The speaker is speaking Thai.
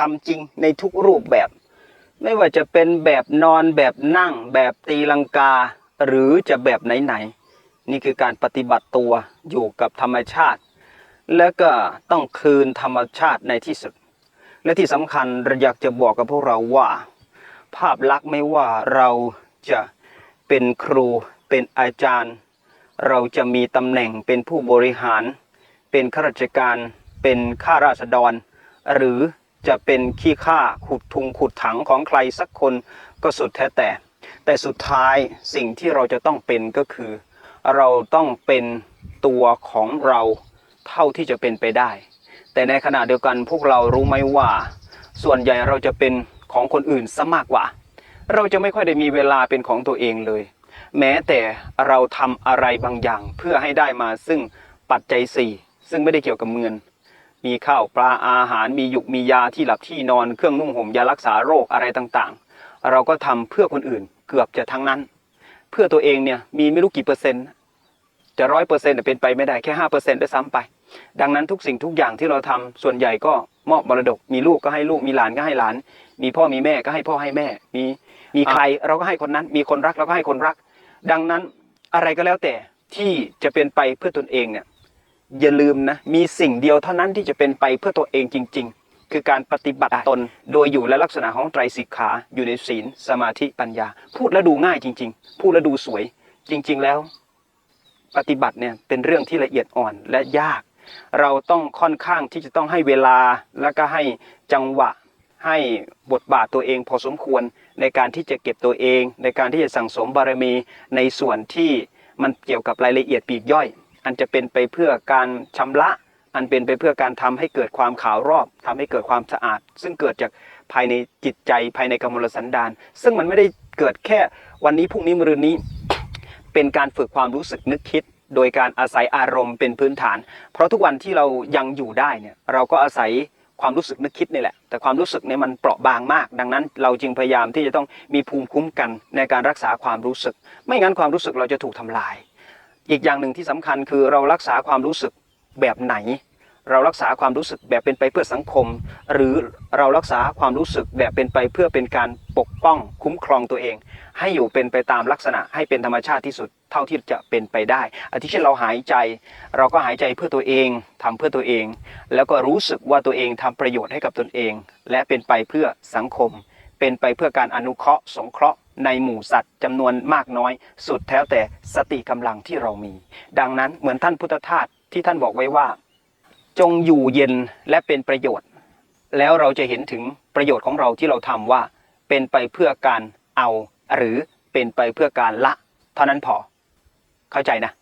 ทำจริงในทุกรูปแบบ ไม่ว่าจะเป็นแบบนอนแบบนั่ง แบบตีลังกา หรือจะแบบไหนๆนี่คือการปฏิบัติตัวอยู่กับธรรมชาติ และก็ต้องคืนธรรมชาติในที่สุด และที่สำคัญเราอยากจะบอกกับพวกเราว่า ภาพลักษณ์ไม่ว่าเราจะเป็นครูเป็นอาจารย์ เราจะมีตำแหน่งเป็นผู้บริหาร เป็นข้าราชการ เป็นข้าราษฎร หรือ จะเป็นขี้ข้าขุดทุงขุดถังของใครสักคนก็สุดแท้แต่ แต่สุดท้ายสิ่งที่เราจะต้องเป็นก็คือ เราต้องเป็นตัวของเราเท่าที่จะเป็นไปได้ แต่ในขณะเดียวกันพวกเรารู้ไหมว่า ส่วนใหญ่เราจะเป็นของคนอื่นซะมากกว่า เราจะไม่ค่อยได้มีเวลาเป็นของตัวเองเลย แม้แต่เราทำอะไรบางอย่างเพื่อให้ได้มาซึ่งปัจจัยสี่ซึ่งไม่ได้เกี่ยวกับเงิน มีข้าวปลาอาหาร มีหยุกมียาที่หลับที่นอนเครื่องนุ่งห่มยารักษาโรคอะไรต่างๆ เราก็ทำเพื่อคนอื่นเกือบจะทั้งนั้น เพื่อตัวเองเนี่ยมีไม่รู้กี่เปอร์เซ็นต์จะร้อยเปอร์เซ็นต์เป็นไปไม่ได้แค่ห้าเปอร์เซ็นต์ด้วยซ้ำไป ดังนั้นทุกสิ่งทุกอย่างที่เราทำส่วนใหญ่ก็มอบมรดก มีลูกก็ให้ลูกมีหลานก็ให้หลาน มีพ่อมีแม่ก็ให้พ่อให้แม่ มีมีใครเราก็ให้คนนั้น มีคนรักเราก็ให้คนรัก ดังนั้นอะไรก็แล้วแต่ที่จะเป็นไปเพื่อตนเองเนี่ย อย่าลืมนะ มีสิ่งเดียวเท่านั้นที่จะเป็นไปเพื่อตัวเองจริง ๆ คือการปฏิบัติตน โดยอยู่และลักษณะของไตรสิกขาอยู่ในศีล สมาธิปัญญา พูดแล้วดูง่ายจริง ๆ พูดแล้วดูสวย จริง ๆ แล้ว ปฏิบัติเนี่ยเป็นเรื่องที่ละเอียดอ่อนและยาก เราต้องค่อนข้างที่จะต้องให้เวลาแล้วก็ให้จังหวะให้บทบาทตัวเองพอสมควรในการที่จะเก็บตัวเอง ในการที่จะสั่งสมบารมีในส่วนที่มันเกี่ยวกับรายละเอียดปีกย่อย อันจะเป็นไปเพื่อการชำระ อันเป็นไปเพื่อการทำให้เกิดความขาวรอบทำให้เกิดความสะอาด ซึ่งเกิดจากภายในจิตใจภายในกำมลสันดาน ซึ่งมันไม่ได้เกิดแค่วันนี้พรุ่งนี้มรืนนี้ เป็นการฝึกความรู้สึกนึกคิด โดยการอาศัยอารมณ์เป็นพื้นฐาน เพราะทุกวันที่เรายังอยู่ได้เนี่ยเราก็อาศัยความรู้สึกนึกคิดนี่แหละ แต่ความรู้สึกเนี่ยมันเปราะบางมาก ดังนั้นเราจึงพยายามที่จะต้องมีภูมิคุ้มกันในการรักษาความรู้สึก ไม่งั้นความรู้สึกเราจะถูกทำลาย อีกอย่างหนึ่งที่สำคัญคือเรารักษาความรู้สึกแบบไหน เรารักษาความรู้สึกแบบเป็นไปเพื่อสังคม หรือเรารักษาความรู้สึกแบบเป็นไปเพื่อเป็นการปกป้องคุ้มครองตัวเอง ให้อยู่เป็นไปตามลักษณะให้เป็นธรรมชาติที่สุดเท่าที่จะเป็นไปได้อาทิเช่นเราหายใจ เราก็หายใจเพื่อตัวเองทำเพื่อตัวเอง แล้วก็รู้สึกว่าตัวเองทำประโยชน์ให้กับตนเอง และเป็นไปเพื่อสังคม เป็นไปเพื่อการอนุเคราะห์สงเคราะห์ ในหมู่สัตว์จำนวนมากน้อย สุดแท้แต่สติกำลังที่เรามี ดังนั้นเหมือนท่านพุทธทาสที่ท่านบอกไว้ว่า จงอยู่เย็นและเป็นประโยชน์ แล้วเราจะเห็นถึงประโยชน์ของเราที่เราทำว่า เป็นไปเพื่อการเอา หรือเป็นไปเพื่อการละ เท่านั้นพอ เข้าใจนะ